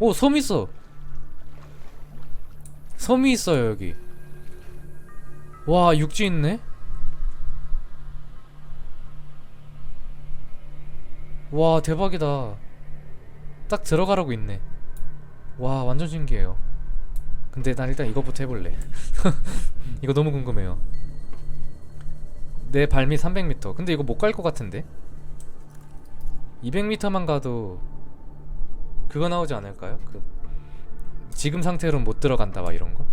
오, 섬 있어. 섬이 있어요, 여기. 와, 육지 있네? 와, 대박이다. 딱 들어가라고 있네. 와, 완전 신기해요. 근데 난 일단 이거부터 해볼래. 이거 너무 궁금해요. 내 발밑 300m. 근데 이거 못 갈 것 같은데? 200m만 가도 그거 나오지 않을까요? 그 지금 상태로는 못 들어간다 막 이런 거?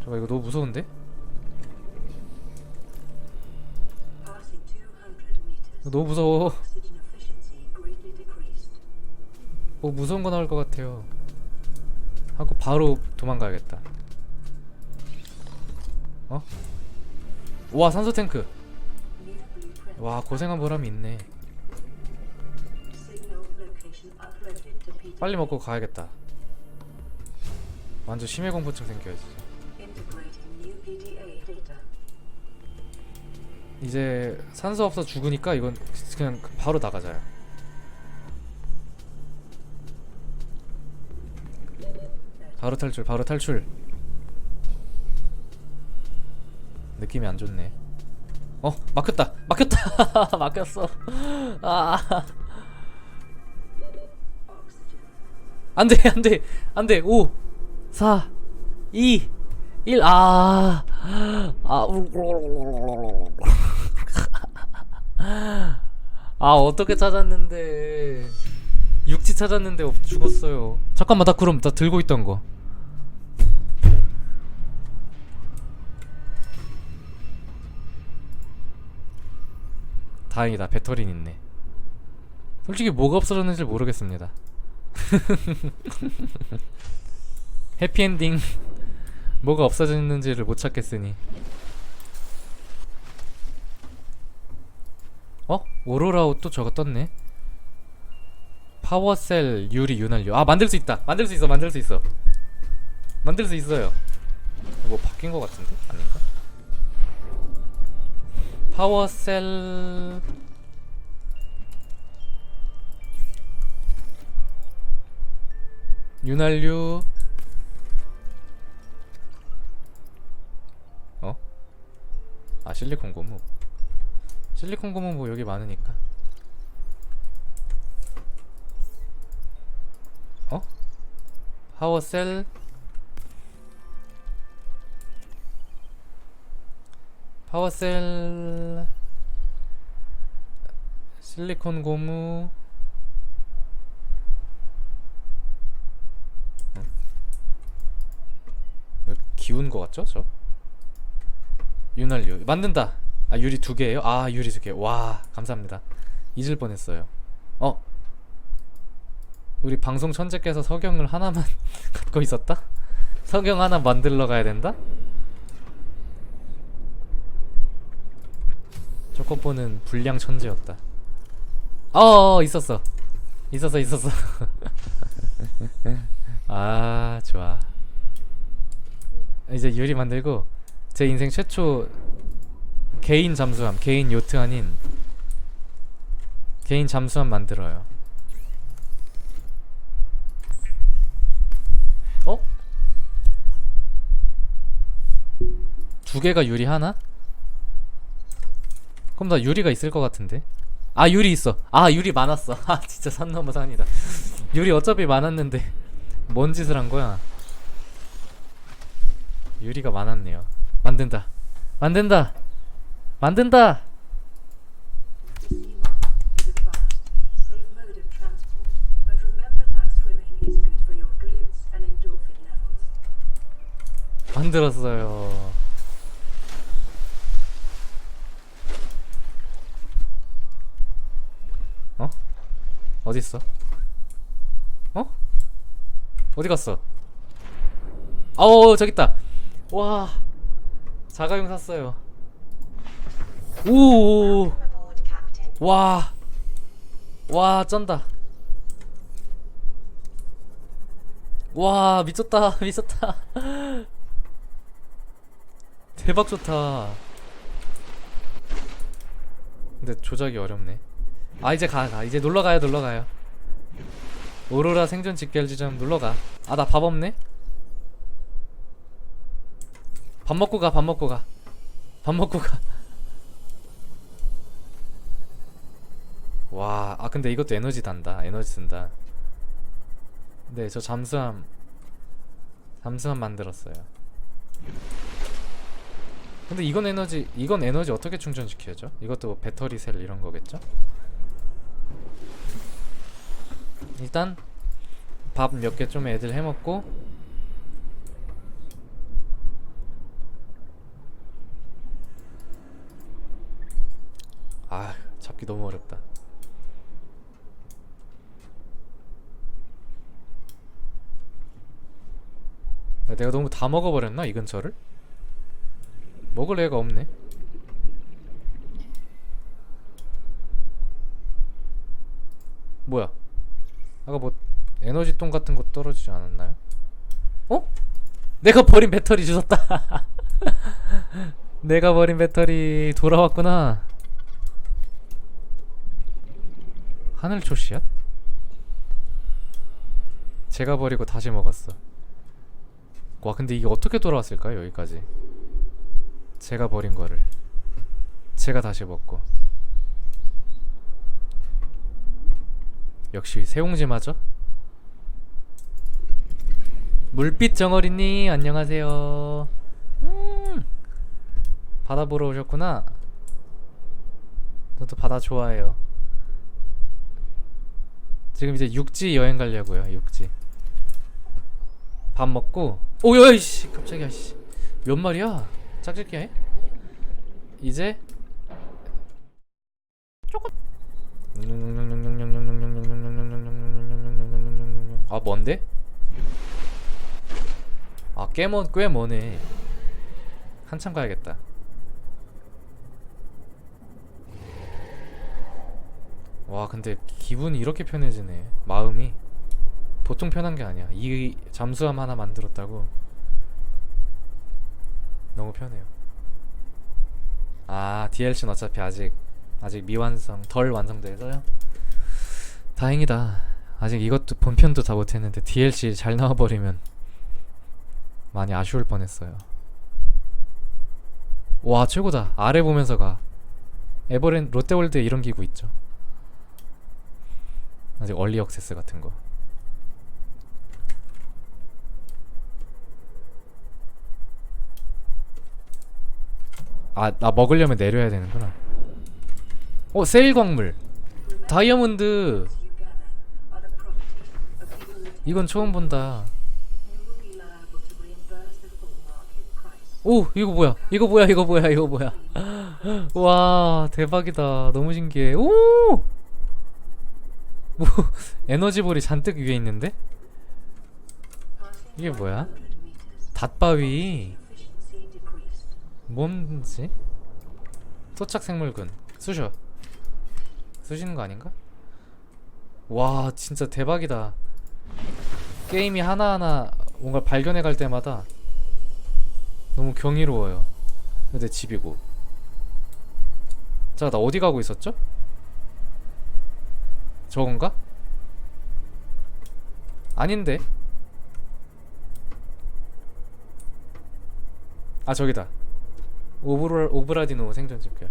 잠깐 이거 너무 무서운데? Passing 200 meters. 이거 너무 무서워. 뭐 무서운 거 나올 것 같아요. 하고 바로 도망가야겠다. 어? 와 산소 탱크. 와 고생한 보람이 있네. 빨리 먹고 가야겠다. 완전 심해 공포증 생겨야지. 이제 산소 없어 죽으니까 이건 그냥 바로 나가자요. 바로 탈출, 바로 탈출. 느낌이 안 좋네. 어, 막혔다, 막혔다, 막혔어. 아, 안돼, 안돼, 안돼. 5, 4, 2, 1. 아, 아, 아 어떻게 찾았는데. 육지 찾았는데 없- 죽었어요. 잠깐만 나 그럼 나 들고 있던 거. 다행이다. 배터리는 있네. 솔직히 뭐가 없어졌는지 모르겠습니다 해피엔딩 뭐가 없어졌는지를 못 찾겠으니 어? 오로라오 또 저거 떴네 파워셀 유리 윤활유 아 만들 수 있다 만들 수 있어 만들 수 있어 만들 수 있어요 뭐 바뀐 거 같은데? 아닌가? 파워셀 윤활유. 어? 아 실리콘 고무. 실리콘 고무 뭐 여기 많으니까. 어? 파워셀. 파워셀. 실리콘 고무 어? 왜 기운 거 같죠 저? 윤활유 만든다 아 유리 두 개예요? 아 유리 두개와 감사합니다 잊을 뻔했어요 어? 우리 방송 천재께서 석영을 하나만 갖고 있었다? 석영 하나 만들러 가야 된다? 초코포는 불량 천재였다 어 있었어 있었어 있었어 아 좋아 이제 유리 만들고 제 인생 최초 개인 잠수함 개인 요트 아닌 개인 잠수함 만들어요. 어? 두 개가 유리 하나? 그럼 나 유리가 있을 것 같은데? 아 유리 있어. 아 유리 많았어. 아 진짜 산 넘어 산이다. 유리 어차피 많았는데 뭔 짓을 한 거야 유리가 많았네요 만든다 만든다 만든다. 만들었어요 어? 어딨어? 어? 어디 갔어? 어 저기 있다 와 자가용 샀어요 오 Aboard, Captain. 와. 와, 쩐다. 와, 미쳤다. 미쳤다. 대박 좋다. 근데 조작이 어렵네. 아 이제 가 가. 이제 놀러 가요 놀러 가요. 오로라 생존 집결 지점 놀러 가. 아 나 밥 없네. 밥 먹고 가 밥 먹고 가. 밥 먹고 가. 와, 아 근데 이것도 에너지 단다. 에너지 쓴다. 네, 저 잠수함 잠수함 만들었어요. 근데 이건 에너지 이건 에너지 어떻게 충전시켜야죠? 이것도 배터리 셀 이런 거겠죠? 일단 밥 몇 개 좀 애들 해 먹고 아, 잡기 너무 어렵다. 야, 내가 너무 다 먹어버렸나 이 근처를? 먹을 애가 없네. 뭐야? 아까 뭐 에너지 똥 같은 거 떨어지지 않았나요? 어? 내가 버린 배터리 주웠다. 내가 버린 배터리 돌아왔구나. 하늘 초씨앗? 제가 버리고 다시 먹었어. 와 근데 이게 어떻게 돌아왔을까요 여기까지? 제가 버린 거를 제가 다시 먹고 역시 세옹지마저 물빛 정어리님 안녕하세요 음 바다 보러 오셨구나 저도 바다 좋아해요 지금 이제 육지 여행 가려고요 육지. 밥 먹고 오야 이씨 갑자기 아씨. 몇 마리야? 짝짓기 해? 이제 조금. 아 뭔데? 아꽤먼꽤 머네. 한참 가야겠다. 와 근데 기분이 이렇게 편해지네. 마음이 보통 편한 게 아니야. 이 잠수함 하나 만들었다고 너무 편해요. 아 DLC는 어차피 아직 아직 미완성 덜 완성돼서요? 다행이다. 아직 이것도 본편도 다 못했는데 DLC 잘 나와버리면 많이 아쉬울 뻔했어요. 와 최고다. 아래 보면서 가. 에버랜 롯데월드에 이런 기구 있죠 아직 얼리 억세스 같은 거 아, 나 먹으려면 내려야 되는구나. 어, 세일 광물. 다이아몬드. 이건 처음 본다. 오, 이거 뭐야? 이거 뭐야? 이거 뭐야? 이거 뭐야? 와, 대박이다. 너무 신기해. 오! 뭐 에너지볼이 잔뜩 위에 있는데? 이게 뭐야? 100 meters, 닷바위. 뭔지? 토착 생물군. 쑤셔. 쑤시는 거 아닌가? 와, 진짜 대박이다. 게임이 하나하나 뭔가 발견해 갈 때마다 너무 경이로워요. 근데 집이고. 자, 나 어디 가고 있었죠? 저건가? 아닌데. 아, 저기다. 오브라, 오브라디노 생존 집결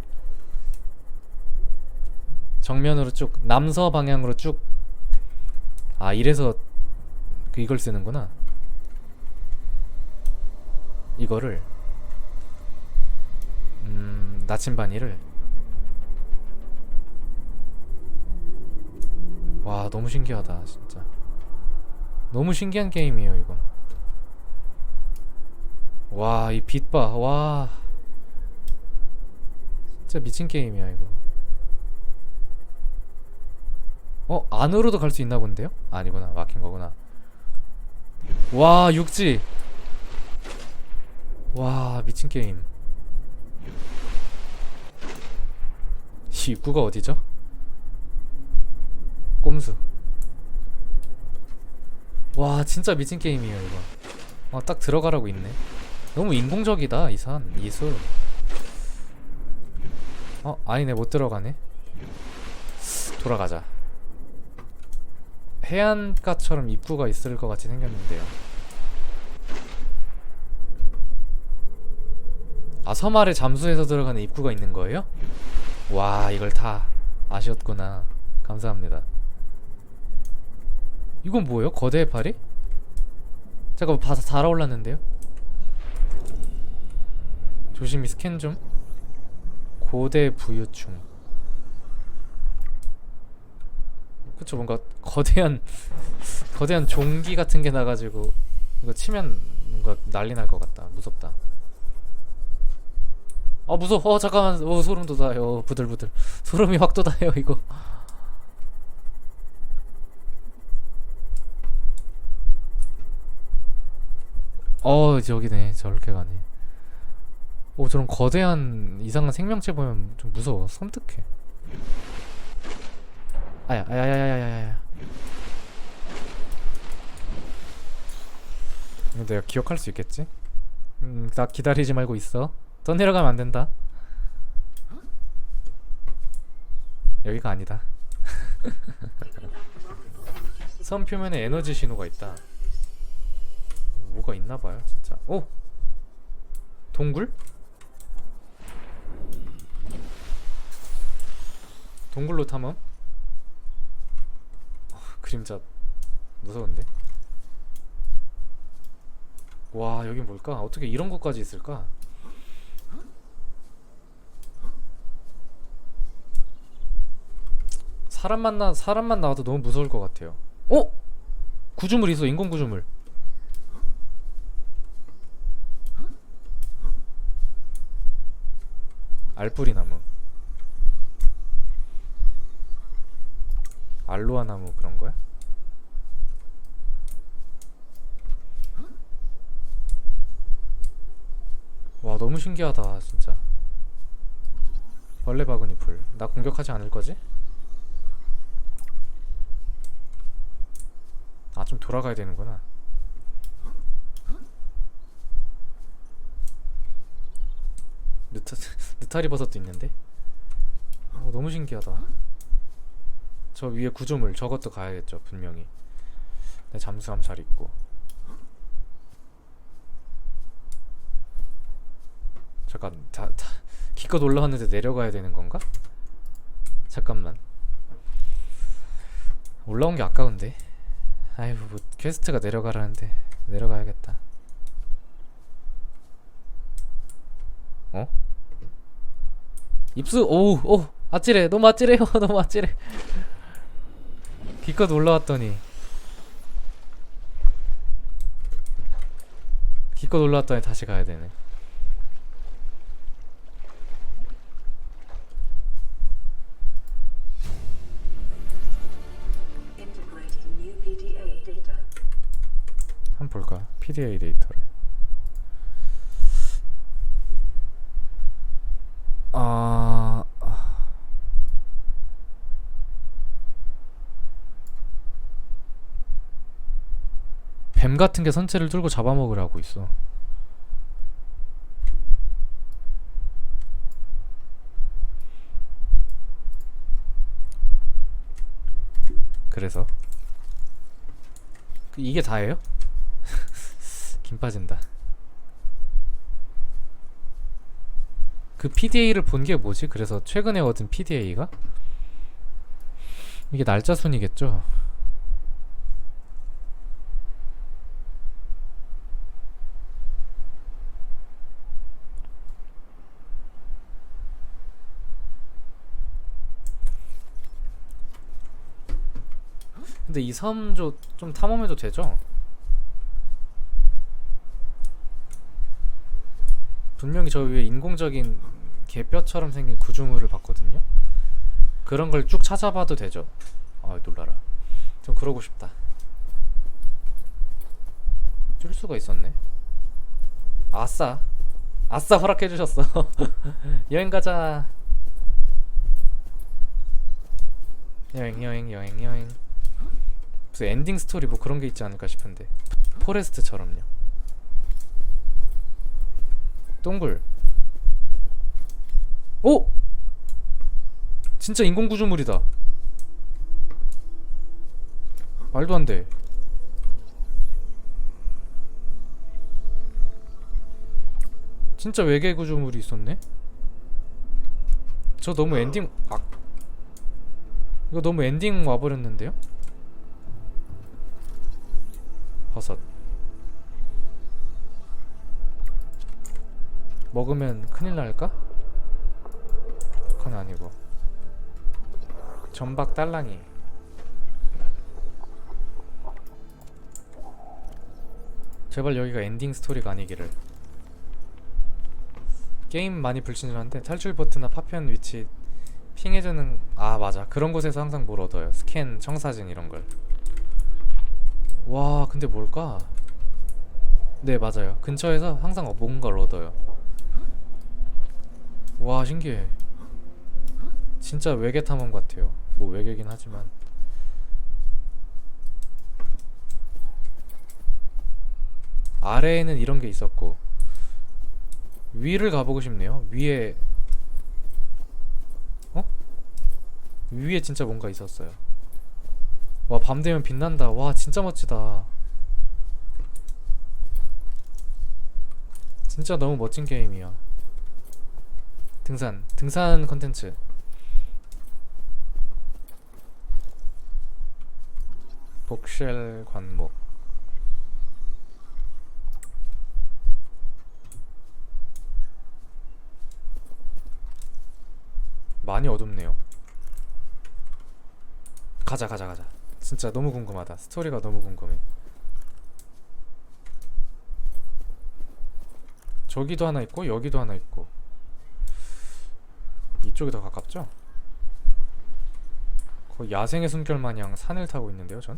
정면으로 쭉 남서 방향으로 쭉 아 이래서 그 이걸 쓰는구나 이거를 음 나침반이를 와 너무 신기하다 진짜. 너무 신기한 게임이에요 이건. 와 이 빛 봐. 와. 진짜 미친 게임이야 이거. 어 안으로도 갈 수 있나 본데요? 아니구나 막힌 거구나. 와 육지. 와 미친 게임. 이 입구가 어디죠? 꼼수 와 진짜 미친 게임이에요 이거 어, 딱 들어가라고 있네 너무 인공적이다 이산 이술 어 아니네 못 들어가네 돌아가자. 해안가처럼 입구가 있을 것 같이 생겼는데요. 아 섬 아래 잠수해서 들어가는 입구가 있는 거예요? 와 이걸 다 아셨구나. 감사합니다. 이건 뭐예요? 거대 해파리? 잠깐만 바 달아올랐는데요? 조심히 스캔 좀. 고대 부유충. 그쵸 뭔가 거대한 거대한 종기 같은 게 나가지고 이거 치면 뭔가 난리 날 것 같다. 무섭다. 아 무서워. 어 잠깐만. 어 소름 돋아요. 부들부들. 소름이 확 돋아요 이거. 어 저기네 저렇게 가네. 오 저런 거대한 이상한 생명체 보면 좀 무서워. 섬뜩해. 아야 아야야야야야야. 이거 내가 기억할 수 있겠지? 음, 나 기다리지 말고 있어. 더 내려가면 안 된다. 여기가 아니다. 섬 표면에 에너지 신호가 있다. 뭐가 있나 봐요, 진짜. 오! 동굴? 동굴로 탐험? 어, 그림자 무서운데? 와 여기 뭘까? 어떻게 이런 것까지 있을까? 사람만 나 사람만 나와도 너무 무서울 것 같아요. 어? 구조물 있어 인공 구조물. 알뿌리 나무. 알로아 나무 그런 거야? 와 너무 신기하다 진짜 벌레 바구니 풀나 공격하지 않을 거지? 아 좀 돌아가야 되는구나 느타, 느타리 버섯도 있는데? 어, 너무 신기하다. 저 위에 구조물 저것도 가야겠죠 분명히. 내 잠수함 잘 있고. 잠깐 다, 다 기껏 올라왔는데 내려가야 되는 건가? 잠깐만. 올라온 게 아까운데? 아이고 뭐 퀘스트가 내려가라는데 내려가야겠다. 어? 입수 오우 오 아찔해 너무 아찔해요 너무 아찔해 기껏 올라왔더니 기껏 올라왔더니 다시 가야 되네. 한번 볼까? PDA 데이터를. 아. 뱀 같은 게 선체를 들고 잡아먹으라고 있어. 그래서 그 이게 다예요? 김 빠진다. 그 PDA를 본 게 뭐지? 그래서 최근에 얻은 PDA가 이게 날짜 순이겠죠? 근데 이섬좀 탐험해도 되죠? 분명히 저 위에 인공적인 개뼈처럼 생긴 구조물을 봤거든요. 그런 걸 쭉 찾아봐도 되죠. 아 놀라라. 좀 그러고 싶다. 줄 수가 있었네. 아싸. 아싸 허락해 주셨어. 여행 가자. 여행 여행 여행 여행. 무슨 엔딩 스토리 뭐 그런 게 있지 않을까 싶은데. 포레스트처럼요. 동굴. 오! 진짜 인공 구조물이다. 말도 안 돼. 진짜 외계 구조물이 있었네? 저 너무 엔딩 아 이거 너무 엔딩 와버렸는데요? 버섯 먹으면 큰일 날까? 그건 아니고. 전박 딸랑이. 제발 여기가 엔딩 스토리가 아니기를. 게임 많이 불친절한데 탈출 버튼이나 파편 위치 핑해주는 아 맞아. 그런 곳에서 항상 뭘 얻어요. 스캔 청사진 이런 걸 와 근데 뭘까? 네 맞아요. 근처에서 항상 뭔가를 얻어요 와 신기해 진짜 외계 탐험 같아요 뭐 외계긴 하지만 아래에는 이런 게 있었고 위를 가보고 싶네요. 위에 어? 위에 진짜 뭔가 있었어요. 와 밤 되면 빛난다. 와 진짜 멋지다. 진짜 너무 멋진 게임이야. 등산 등산 컨텐츠. 복쉘 관목. 많이 어둡네요. 가자 가자 가자. 진짜 너무 궁금하다. 스토리가 너무 궁금해. 저기도 하나 있고 여기도 하나 있고 이쪽이 더 가깝죠? 거의 야생의 숨결 마냥 산을 타고 있는데요, 전.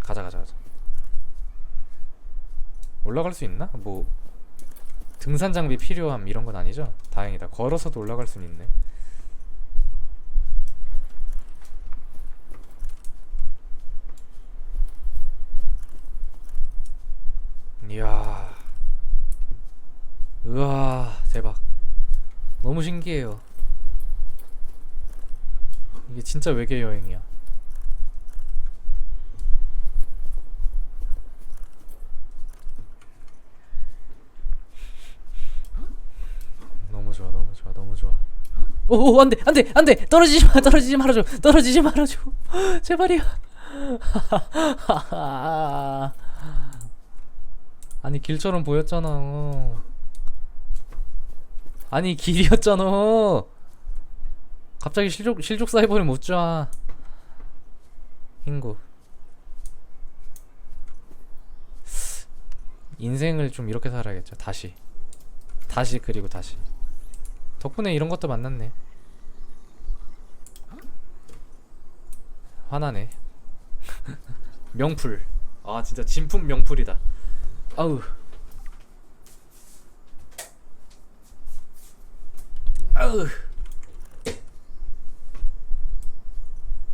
가자 가자 가자. 올라갈 수 있나? 뭐 등산 장비 필요함 이런 건 아니죠? 다행이다. 걸어서도 올라갈 수는 있네. 이야. 대박. 너무 신기해요. 이게 진짜 외계 여행이야. 너무 좋아, 너무 좋아, 너무 좋아. 오, 오, 안 돼, 안 돼, 안 돼! 떨어지지 마, 떨어지지 말아줘! 떨어지지 말아줘! 제발이야! 아니, 길처럼 보였잖아. 아니, 길이었잖아! 갑자기 실족, 실족 사이버를 못 줘. 흰구. 인생을 좀 이렇게 살아야겠죠, 다시. 다시, 그리고 다시. 덕분에 이런 것도 만났네. 화나네. 명풀. 아 진짜 진품 명풀이다. 아우. 아우.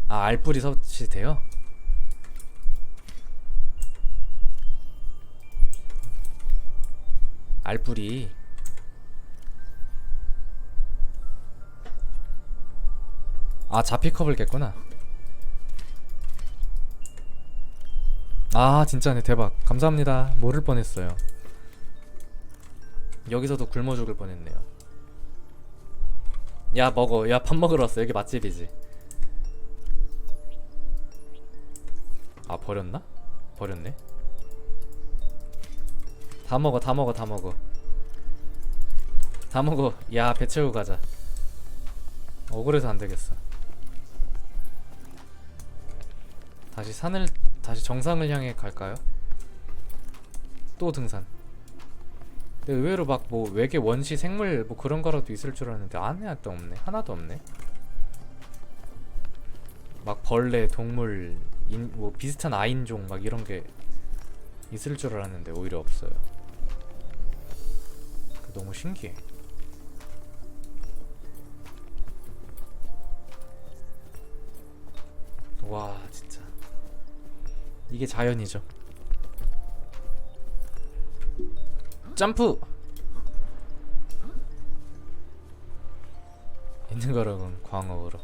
아 알뿌리 섭취돼요? 알뿌리. 아 자피컵을 깼구나 아 진짜네 대박 감사합니다 모를 뻔했어요 여기서도 굶어 죽을 뻔했네요 야 먹어. 야 밥 먹으러 왔어. 여기 맛집이지. 아 버렸나? 버렸네. 다 먹어 다 먹어 다 먹어. 다 먹어. 야 배 채우고 가자. 억울해서 안 되겠어. 다시 산을 다시 정상을 향해 갈까요? 또 등산. 근데 의외로 막 뭐 외계 원시 생물 뭐 그런 거라도 있을 줄 알았는데 하나도 없네. 하나도 없네. 막 벌레, 동물, 인, 뭐 비슷한 아인종 막 이런 게 있을 줄 알았는데 오히려 없어요. 너무 신기해. 와 진짜 이게 자연이죠 점프 있는 거라곤 광어로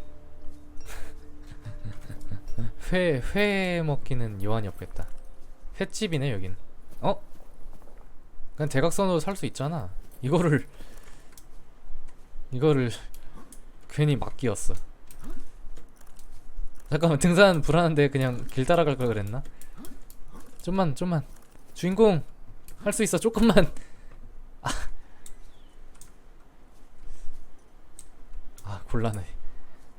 회, 회 먹기는 여한이 없겠다. 횟집이네 여긴. 어? 그냥 대각선으로 살 수 있잖아. 이거를 이거를 괜히 막 끼었어. 잠깐만 등산 불안한데 그냥 길 따라갈 걸 그랬나? 좀만 좀만 주인공 할 수 있어 조금만. 아, 아 곤란해.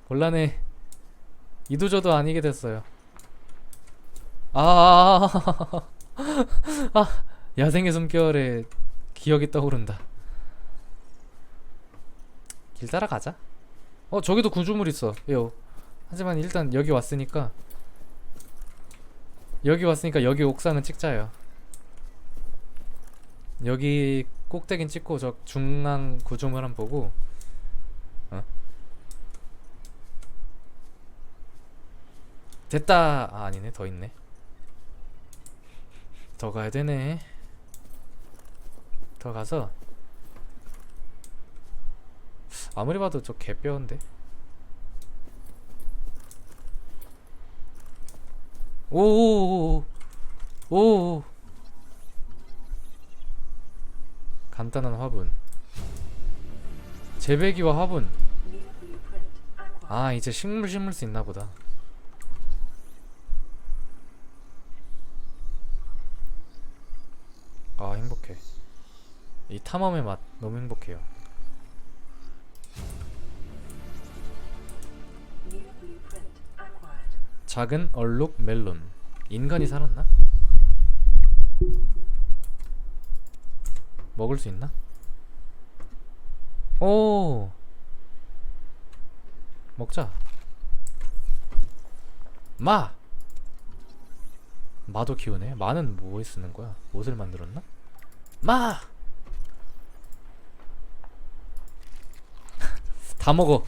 곤란해. 이도저도 아니게 됐어요. 아, 아, 야생의 숨결에 기억이 떠오른다. 길 따라가자. 어, 저기도 구조물 있어. 요. 하지만 일단 여기 왔으니까 여기 왔으니까 여기 옥상은 찍자요. 여기 꼭대긴 찍고 저 중앙 구조물 한번 보고 어? 됐다. 아, 아니네. 더 있네. 더 가야 되네. 더 가서 아무리 봐도 저 개뼈인데. 오오오오 오. 간단한 화분. 재배기와 화분. 아 이제 식물 심을 수 있나 보다. 아 행복해. 이 탐험의 맛 너무 행복해요. 작은 얼룩 멜론. 인간이 살았나? 먹을 수 있나? 오. 먹자. 마. 마도 키우네. 마는 뭐에 쓰는 거야? 옷을 만들었나? 마. 다 먹어.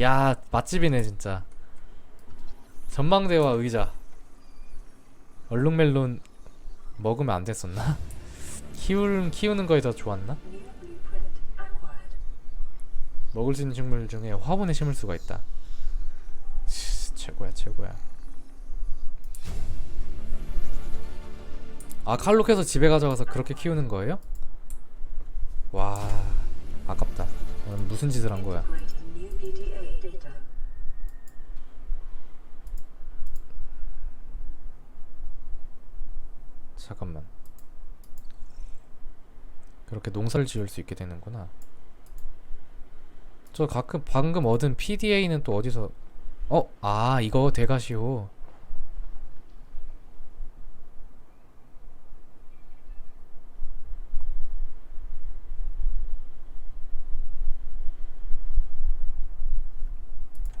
야 맛집이네 진짜. 전망대와 의자. 얼룩멜론 먹으면 안 됐었나? 키울 키우는 거에 더 좋았나? 먹을 수 있는 식물 중에 화분에 심을 수가 있다. 치, 최고야 최고야. 아 칼로 캐서 집에 가져가서 그렇게 키우는 거예요? 와 아깝다. 넌 무슨 짓을 한 거야? 잠깐만. 그렇게 농사를 지을 수 있게 되는구나. 저 가끔 방금 얻은 PDA는 또 어디서 어? 아, 이거 대가시오.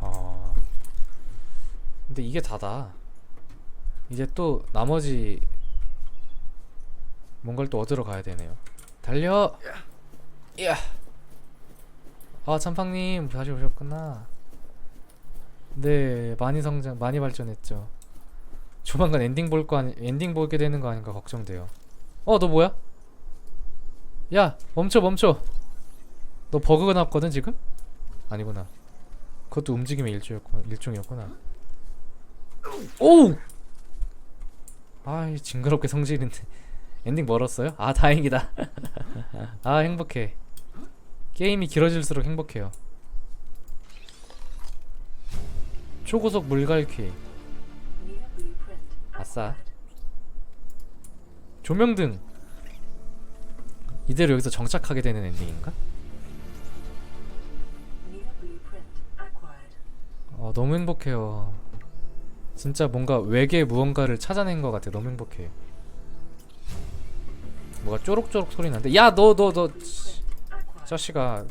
아. 근데 이게 다다. 이제 또 나머지 뭔가를 또 얻으러 가야 되네요. 달려. 야. 아 참팡님 다시 오셨구나. 네 많이 성장 많이 발전했죠. 조만간 엔딩 볼 거 아니 엔딩 보게 되는 거 아닌가 걱정돼요. 어 너 뭐야? 야 멈춰 멈춰. 너 버그가 났거든 지금? 아니구나. 그것도 움직임의 일종이었구나. 일종이었구나. 오! 아이 징그럽게 성질인데. 엔딩 멀었어요? 아 다행이다. 아 행복해. 게임이 길어질수록 행복해요. 초고속 물갈퀴. 아싸. 조명등. 이대로 여기서 정착하게 되는 엔딩인가? 어, 너무 행복해요. 진짜 뭔가 외계 무언가를 찾아낸 것 같아. 너무 행복해. 뭐가 쪼록쪼록 소리 나는데 야 너 너 너. 자식아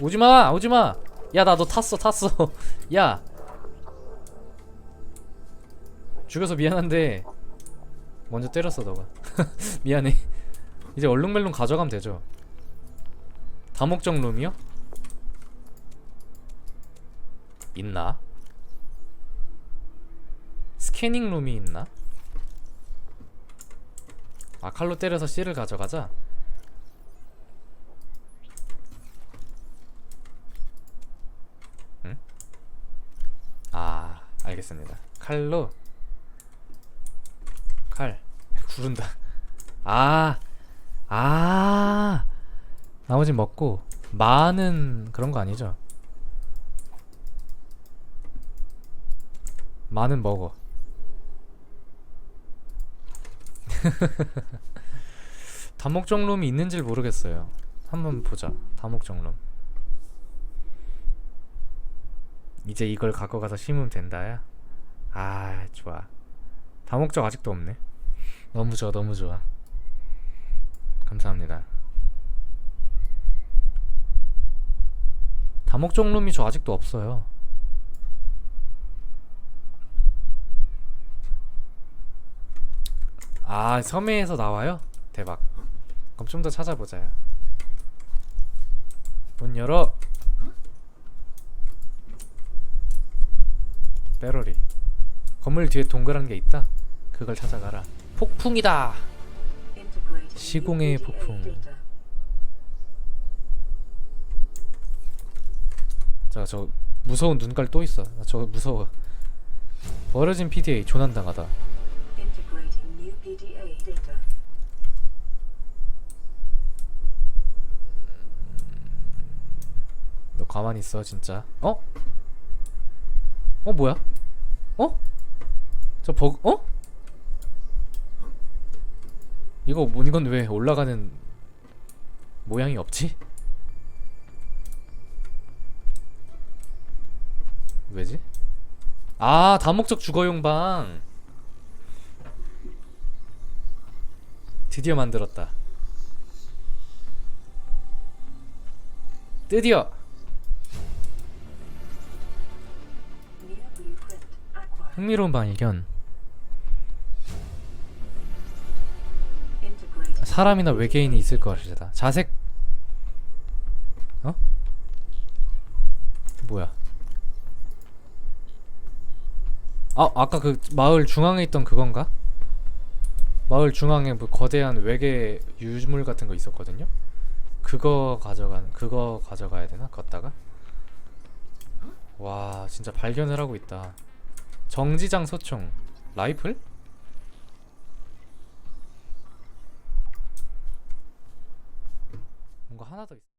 오지마 오지마 야 나 너 탔어 탔어 야 죽여서 미안한데 먼저 때렸어 너가 미안해 이제 얼룩멜룩 가져가면 되죠 다목적 룸이요? 있나? 스캐닝 룸이 있나? 아 칼로 때려서 C를 가져가자 아 알겠습니다. 칼로 칼 구른다. 아, 아, 나머지 먹고 마는 그런 거 아니죠? 마는 먹어. 다목적 룸이 있는지 모르겠어요. 한번 보자. 다목적 룸. 이제 이걸 갖고 가서 심으면 된다야. 아 좋아. 다목적 아직도 없네. 너무 좋아, 너무 좋아. 감사합니다. 다목적 룸이 저 아직도 없어요. 아 섬에서 나와요? 대박. 그럼 좀 더 찾아보자요. 문 열어. 빼러리. 건물 뒤에 동그란 게 있다. 그걸 찾아가라. 폭풍이다. 시공의 폭풍. data. 자, 저 무서운 눈깔 또 있어. 나 저거 무서워. 버려진 PDA 조난당하다. PDA data. 너 가만히 있어, 진짜. 어? 어 뭐야? 어? 저 버, 어? 이거 뭐 이건 왜 올라가는 모양이 없지? 왜지? 아 다목적 주거용 방 드디어 만들었다 드디어. 흥미로운 발견 사람이나 외계인이 있을 것이다 자색 어? 뭐야 아 아까 그 마을 중앙에 있던 그건가? 마을 중앙에 뭐 거대한 외계 유물 같은 거 있었거든요. 그거 가져간 그거 가져가야 되나? 걷다가? 와 진짜 발견을 하고 있다. 정지장 소총. 라이플? 뭔가 하나 더 있어